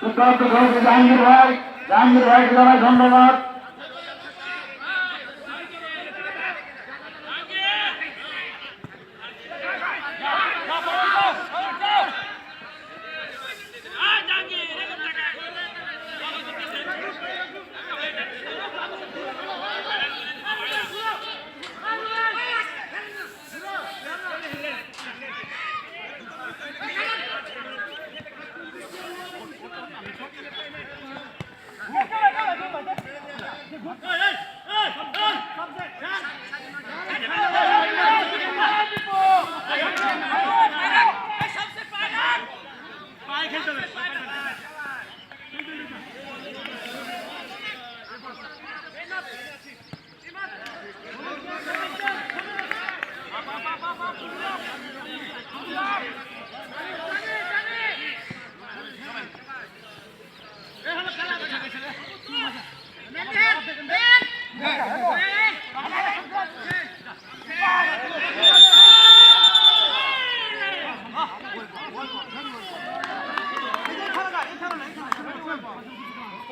সিদ্ধান্ত জাহাঙ্গীর ভাই জাহাঙ্গীর ভাইকে জানাই ধন্যবাদ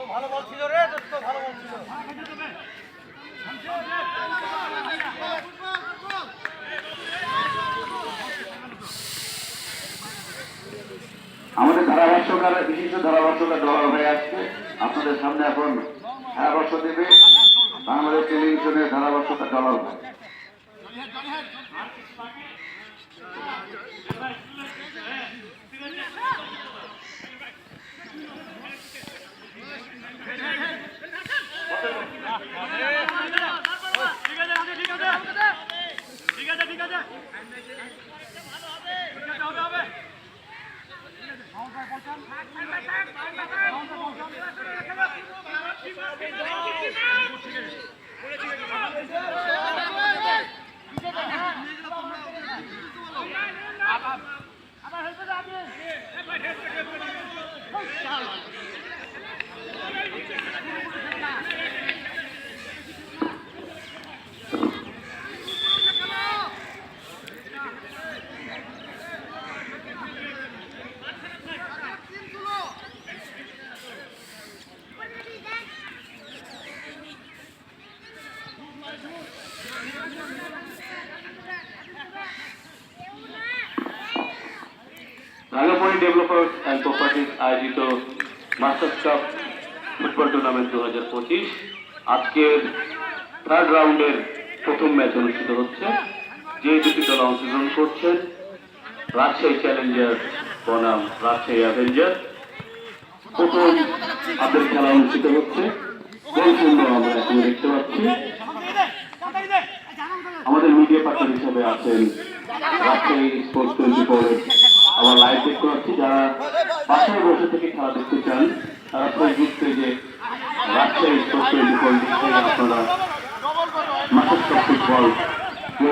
ভালো বল ছিল রে দোস্ত ভালো বল ছিল আমাদের ধারাভাষ্যকার বিশিষ্ট ধারাভাষ্যকার ডলার ভাই আসছে আপনাদের সামনে এখন ধারাভাষ্য দেবে বাংলাদেশ টেলিভিশনের ধারাভাষ্যকার ডলার ভাই রাঙ্গাপানি ডেভেলপার্স অ্যান্ড প্রপার্টিজ আয়োজিত মাস্টার্স কাপ ফুটবল টুর্নামেন্ট দু হাজার পঁচিশ। আজকের থার্ড রাউন্ডের প্রথম ম্যাচ অনুষ্ঠিত হচ্ছে। যে দুটি দল অংশগ্রহণ করছেন, রাজশাহী চ্যালেঞ্জার বনাম রাজশাহী অ্যাভেঞ্জার প্রথম আপনাদের খেলা অনুষ্ঠিত হচ্ছে। গোল শূন্য আমরা এখন দেখতে পাচ্ছি। আমাদের মিডিয়া পার্টনার হিসেবে আছেন স্পোর্টস টোয়েন্টি ফোরের আমার লাইভ দেখতে পাচ্ছি যারা বাসায় বসে থেকে খেলা দেখতে চান, তারা ফেসবুক পেজে রাজশাহী স্পোর্টস টোয়েন্টি ফোর লিখে আপনারা মাসের ফুটবল দু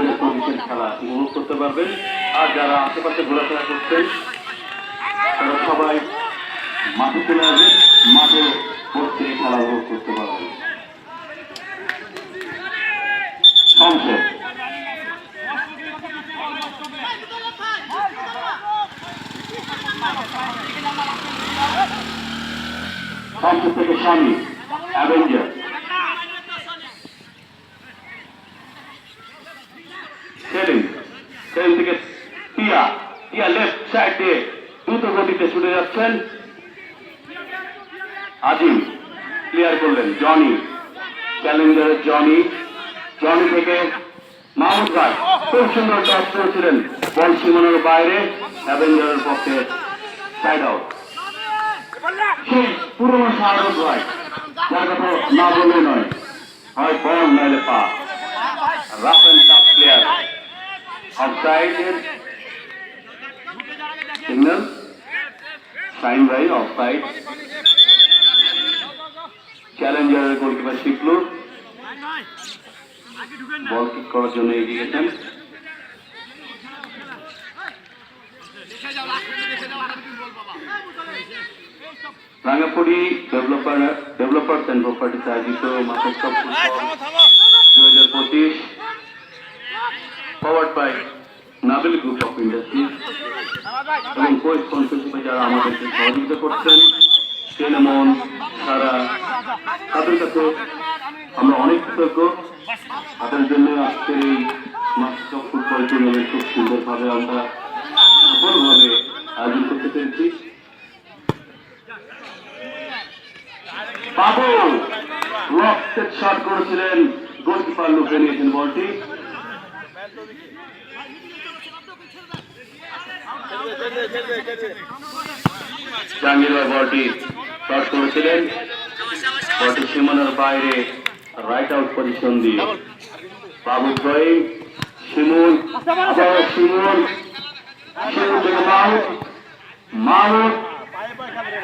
খেলা উপভোগ করতে পারবেন। আর যারা আশেপাশে ঘোরাফেরা করছেন তারা সবাই মাঠে চলে আসবেন, মাঠে বসে খেলা উপভোগ করতে পারবেন। সংসদ সংসদ থেকে স্বামী অ্যাভেঞ্জার সেলিম সেলিম থেকে লেফট সাইড দিয়ে দ্রুত গতিতে ছুটে যাচ্ছেন। আজিম ক্লিয়ার করলেন জনি চ্যালেঞ্জারের জনি জনি থেকে মাহমুদ ভাই খুব সুন্দর টস করেছিলেন, বল সীমানার বাইরে অ্যাভেঞ্জারের পক্ষে সাইড আউট সেই পুরনো শাহরুখ ভাই যার কথা না বলে নয়। হয় বল নাইলে পা। রাফ অ্যান্ড টাফ প্লেয়ার অফসাইডের সিগন্যাল সাইন ভাই অফসাইড চ্যালেঞ্জারের গোলকিপার শিপলু বল কিক করার জন্য এগিয়ে গেছেন। Rangapuri developer developers and properties আয়োজিত কাপ দু হাজার পঁচিশ। Powered by Nabil group of industries এবং কো স্পন্সরশিপে যারা আমাদেরকে সহযোগিতা করছেন সেলেমন সারা তাদের কাছে আমরা অনেক কৃতজ্ঞ। তাদের জন্য আজকের এই মাস্টার ফুটবল টুর্নামেন্ট খুব সুন্দরভাবে আমরা সফলভাবে আয়োজন করতে পেরেছি। বাবু রক্তের শট করেছিলেন গোলকিপার লুকে নিয়েছেন বলটি। জাহাঙ্গীর বলটি শট করেছিলেন। বলটি সীমানার বাইরে রাইট আউট পজিশন দিয়ে। বাবু ড্রয়িং শিমুল, আবার শিমুল শিমুল মাহুদ মাহুদ বল করেছিলেন বিপক্ষে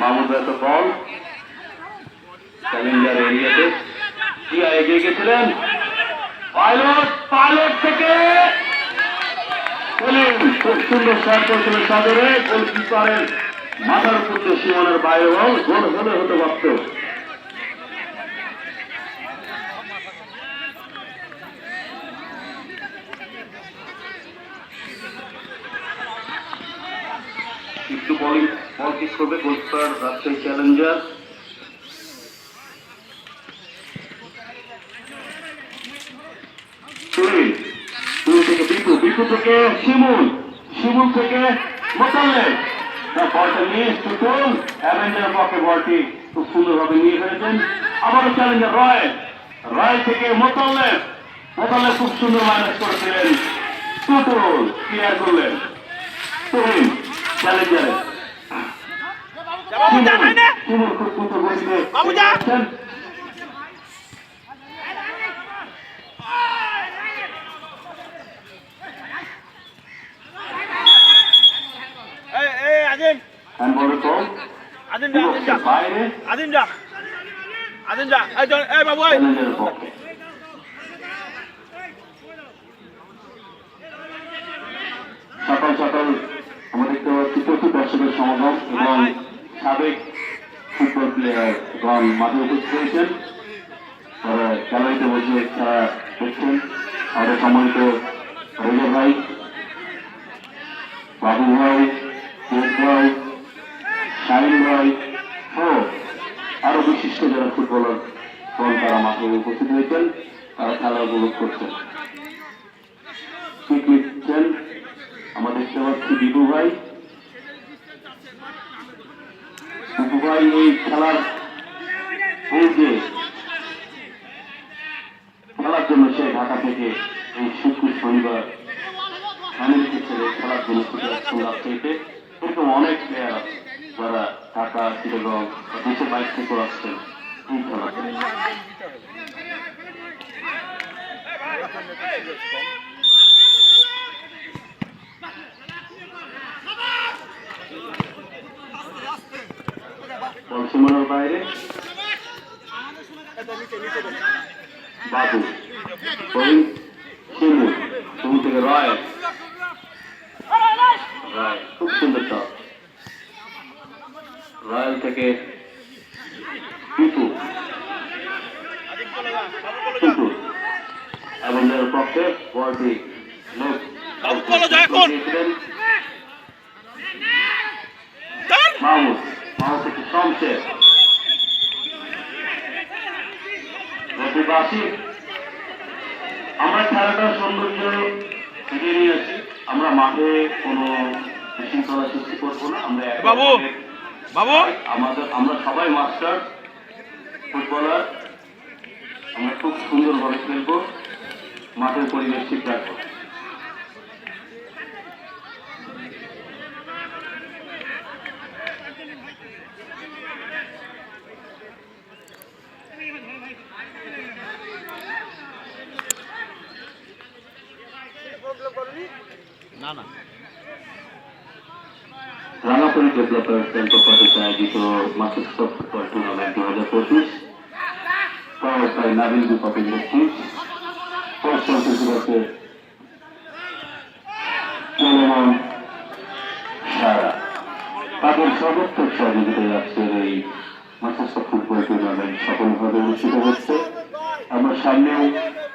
মাহমুদ বল। চ্যালেঞ্জার এরিয়াতে জিয়া এগিয়ে গেছিলেন? পাইলট পাইলট থেকে। খুব গোলকিপারের মাথার উপর সীমানার বাইরে বল। গোল হলে হতে পারত। একটু বলিং কিক করবে গোলকিপার রাজশাহী চ্যালেঞ্জার থেকে বিপু বিপু থেকে শিমুল খুব সুন্দরভাবে নিয়ে ফেলেছেন। আবারও চ্যালেঞ্জার রয় রয় থেকে মোতাল্লে মোতাল্লে খুব সুন্দর মাইনাস করেছিলেন। টুটুল ক্লিয়ার করলেন। তুহিন চ্যালেঞ্জারে বাবু যা ভাইনে শিমুল খুব সুন্দর গতিতে বাবু যা! এগিয়ে যাচ্ছেন। এই এই আজিম। যা আজিম যা। আজিম যা। আজিম যা। এই বাবু এই। সকাল সকাল আমরা দেখতে দর্শকের সমাগম এবং সাবেক ফুটবল প্লেয়ার গণ মাঠে উপস্থিত হয়েছেন। তারা গ্যালারিতে বসে খেলা দেখছেন। আমাদের সম্মানিত রেজা ভাই, বাবু ভাই দেব ভাই, শাহিন ভাই ও আরও বিশিষ্ট যারা ফুটবলার গণ তারা মাঠে উপস্থিত হয়েছেন, তারা খেলা উপভোগ করছেন। নিচ্ছেন আমরা দেখতে পাচ্ছি বিপু ভাই ভাই এই খেলার যে খেলার জন্য সে ঢাকা থেকে এই শুক্র শনিবার ফ্যামিলিকে ছেড়ে খেলার জন্য ছুটে আসছেন এরকম অনেক প্লেয়ার যারা ঢাকা চিরগঞ্জ দেশের বাইরে থেকেও আসছেন এই খেলার সীমানার বাইরে। বাবু করিম শিমু শিমু থেকে রয়। রয় খুব সুন্দর টপ রয়্যাল থেকে টিপু টিপু এবং পক্ষে দাঁড়ান মাহমুদ। মাহমুদ থেকে শমশের রফিবাসী আমরা খেলাটার সৌন্দর্য ফিরিয়ে নিয়ে আসি আমরা মাঠে কোনো বিশৃঙ্খলা সৃষ্টি করব না। আমরা বাবু! বাবু। আমাদের আমরা সবাই মাস্টার ফুটবলার। আমরা খুব সুন্দরভাবে খেলব। মাঠের পরিবেশ ঠিক রাখব। সমাপনী ডেভেলপার সেন্টার কর্তৃক আয়োজিত মাস্টার্স অফ ফুটবল টুর্নামেন্ট দু হাজার পঁচিশ। Power by Nabil group of industries সারা তাদের সর্বোত্তম সহযোগিতায় আজকের এই অফ ফুটবল টুর্নামেন্ট সফলভাবে অনুষ্ঠিত হচ্ছে। আমরা সামনেও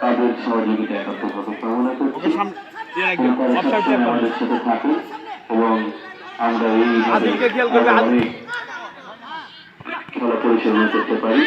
তাদের সহযোগিতা একাত্মভাবে কামনা করছি। আমাদের সাথে থাকুন এবং আমরা এই আদিলকে খেয়াল খেলা পরিচালনা করতে পারি।